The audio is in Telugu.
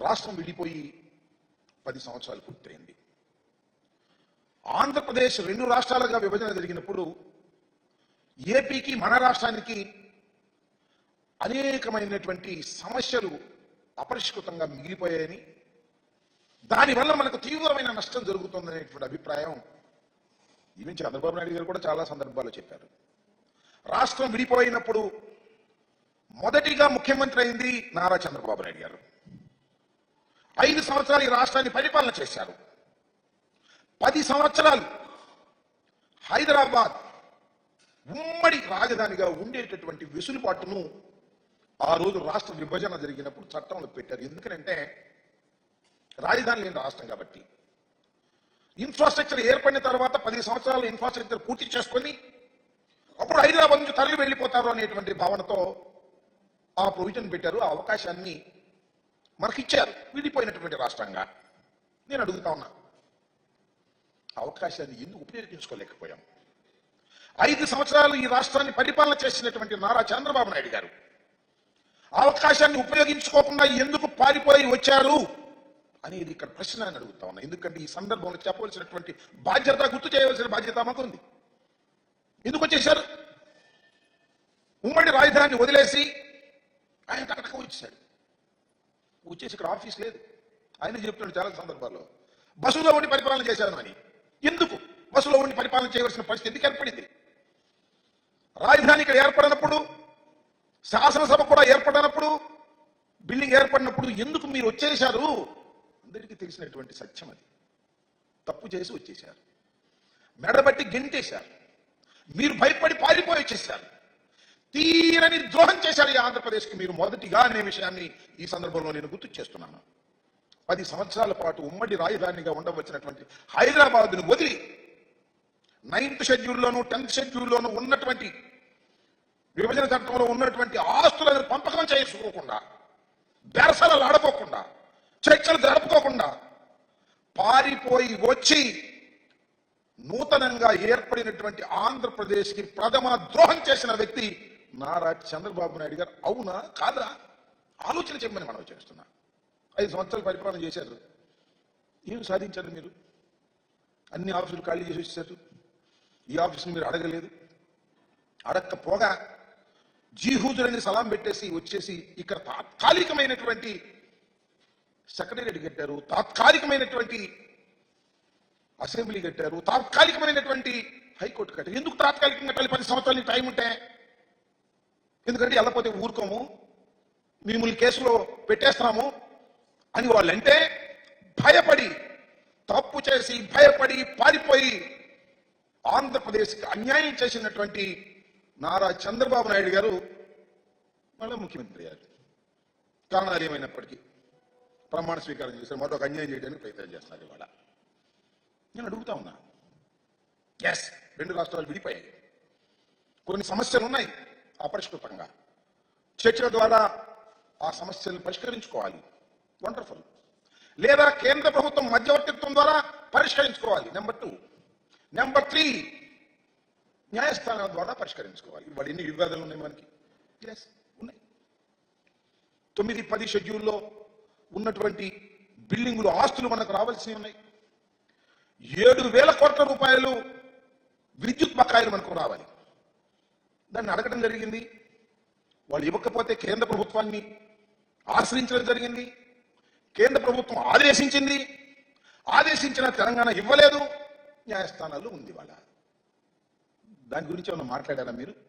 రాష్ట్రం విడిపోయి పది సంవత్సరాలు పూర్తయింది. ఆంధ్రప్రదేశ్ రెండు రాష్ట్రాలుగా విభజన జరిగినప్పుడు ఏపీకి మన రాష్ట్రానికి అనేకమైనటువంటి సమస్యలు అపరిష్కృతంగా మిగిలిపోయాయని దానివల్ల మనకు తీవ్రమైన నష్టం జరుగుతుందనేటువంటి అభిప్రాయం ఈవెన్ చంద్రబాబు నాయుడు గారు కూడా చాలా సందర్భాల్లో చెప్పారు. రాష్ట్రం విడిపోయినప్పుడు మొదటిగా ముఖ్యమంత్రి అయింది నారా చంద్రబాబు నాయుడు గారు. ఐదు సంవత్సరాలు ఈ రాష్ట్రాన్ని పరిపాలన చేశారు. పది సంవత్సరాలు హైదరాబాద్ ఉమ్మడి రాజధానిగా ఉండేటటువంటి వెసులుబాటును ఆ రోజు రాష్ట్ర విభజన జరిగినప్పుడు చట్టంలో పెట్టారు. ఎందుకంటే రాజధాని లేని రాష్ట్రం కాబట్టి. ఇన్ఫ్రాస్ట్రక్చర్ ఏర్పడిన తర్వాత పది సంవత్సరాలు ఇన్ఫ్రాస్ట్రక్చర్ పూర్తి చేసుకొని అప్పుడు హైదరాబాద్ నుంచి తరలి వెళ్ళిపోతారు అనేటువంటి భావనతో ఆ ప్రొవిజన్ పెట్టారు. ఆ అవకాశాన్ని మనకిచ్చారు విడిపోయినటువంటి రాష్ట్రంగా. నేను అడుగుతా ఉన్నా అవకాశాన్ని ఎందుకు ఉపయోగించుకోలేకపోయాం? ఐదు సంవత్సరాలు ఈ రాష్ట్రాన్ని పరిపాలన చేసినటువంటి నారా చంద్రబాబు నాయుడు గారు ఆ అవకాశాన్ని ఉపయోగించుకోకుండా ఎందుకు పారిపోయి వచ్చారు అనేది ఇక్కడ ప్రశ్న అని అడుగుతా ఉన్నా. ఎందుకంటే ఈ సందర్భంలో చెప్పవలసినటువంటి బాధ్యత గుర్తు చేయవలసిన బాధ్యత మాకుంది. ఎందుకు వచ్చేశారు? ఉమ్మడి రాజధానిని వదిలేసి ఆయన టకటక వచ్చేసాడు వచ్చేసి ఇక్కడ ఆఫీస్ లేదు. ఆయన చెప్తున్నాడు చాలా సందర్భాల్లో. బస్సులో ఉండి పరిపాలన చేశాను అని ఎందుకు? బస్సులో ఉండి పరిపాలన చేయవలసిన పరిస్థితి ఎందుకు ఏర్పడింది? రాజధాని ఇక్కడ ఏర్పడినప్పుడు శాసనసభ కూడా ఏర్పడినప్పుడు బిల్డింగ్ ఏర్పడినప్పుడు ఎందుకు మీరు వచ్చేశారు? అందరికీ తెలిసినటువంటి సత్యం అది. తప్పు చేసి వచ్చేశారు. మెడబట్టి గెంటేశారు. మీరు భయపడి పారిపోయి వచ్చేసారు తీరని ద్రోహం చేశారు ఈ ఆంధ్రప్రదేశ్కి మీరు మొదటిగా అనే విషయాన్ని ఈ సందర్భంలో నేను గుర్తు చేస్తున్నాను. పది సంవత్సరాల పాటు ఉమ్మడి రాజధానిగా ఉండవచ్చినటువంటి హైదరాబాద్ను వదిలి నైన్త్ షెడ్యూల్లోను టెన్త్ షెడ్యూల్లోను ఉన్నటువంటి విభజన చట్టంలో ఉన్నటువంటి ఆస్తులను పంపకం చేసుకోకుండా బెరసలు ఆడపోకుండా చర్చలు జరుపుకోకుండా పారిపోయి వచ్చి నూతనంగా ఏర్పడినటువంటి ఆంధ్రప్రదేశ్కి ప్రథమ ద్రోహం చేసిన వ్యక్తి నారా చంద్రబాబు నాయుడు గారు. అవునా? కాదా ఆలోచన చెప్పమని మనం చేస్తున్నా. ఐదు సంవత్సరాలు పరిపాలన చేశారు. ఏం సాధించారు మీరు? అన్ని ఆఫీసులు ఖాళీ చేసి వచ్చారు ఈ ఆఫీసును మీరు అడగలేదు. అడగకపోగా జీహూజులని సలాం పెట్టేసి వచ్చేసి ఇక్కడ తాత్కాలికమైనటువంటి సెక్రటేరియట్ కట్టారు. తాత్కాలికమైనటువంటి అసెంబ్లీ కట్టారు. తాత్కాలికమైనటువంటి హైకోర్టు కట్టారు. ఎందుకు తాత్కాలికంగా కట్టాలి? పది సంవత్సరాలు టైం ఉంటే. ఎందుకంటే వెళ్ళకపోతే ఊరుకోము మిమ్మల్ని కేసులో పెట్టేస్తాము అని వాళ్ళంటే భయపడి తప్పు చేసి భయపడి పారిపోయి ఆంధ్రప్రదేశ్కి అన్యాయం చేసినటువంటి నారా చంద్రబాబు నాయుడు గారు మళ్ళీ ముఖ్యమంత్రి అయ్యారు. కారణాలు ఏమైనప్పటికీ ప్రమాణ స్వీకారం చేశారు. మరొక అన్యాయం చేయడానికి ప్రయత్నం చేస్తున్నారు ఇవాళ. నేను అడుగుతా ఉన్నా. ఎస్ రెండు రాష్ట్రాలు విడిపోయాయి. కొన్ని సమస్యలు ఉన్నాయి. అపరిష్కృతంగా. చర్చల ద్వారా ఆ సమస్యలను పరిష్కరించుకోవాలి. వండర్ఫుల్ లేదా కేంద్ర ప్రభుత్వం మధ్యవర్తిత్వం ద్వారా పరిష్కరించుకోవాలి. నెంబర్ టూ నెంబర్ త్రీ న్యాయస్థానాల ద్వారా పరిష్కరించుకోవాలి. వాడు ఎన్ని వివాదాలు ఉన్నాయి మనకి? ఎస్ ఉన్నాయి. తొమ్మిది పది షెడ్యూల్లో ఉన్నటువంటి బిల్డింగులు ఆస్తులు మనకు రావాల్సి ఉన్నాయి. ఏడు వేల కోట్ల రూపాయలు విద్యుత్ బకాయిలు మనకు రావాలి. దాన్ని అడగడం జరిగింది. వాళ్ళు ఇవ్వకపోతే కేంద్ర ప్రభుత్వాన్ని ఆశ్రయించడం జరిగింది. కేంద్ర ప్రభుత్వం ఆదేశించింది. ఆదేశించిన తెలంగాణ ఇవ్వలేదు. న్యాయస్థానాల్లో ఉంది వాళ్ళ. దాని గురించి ఏమన్నా మాట్లాడారా మీరు?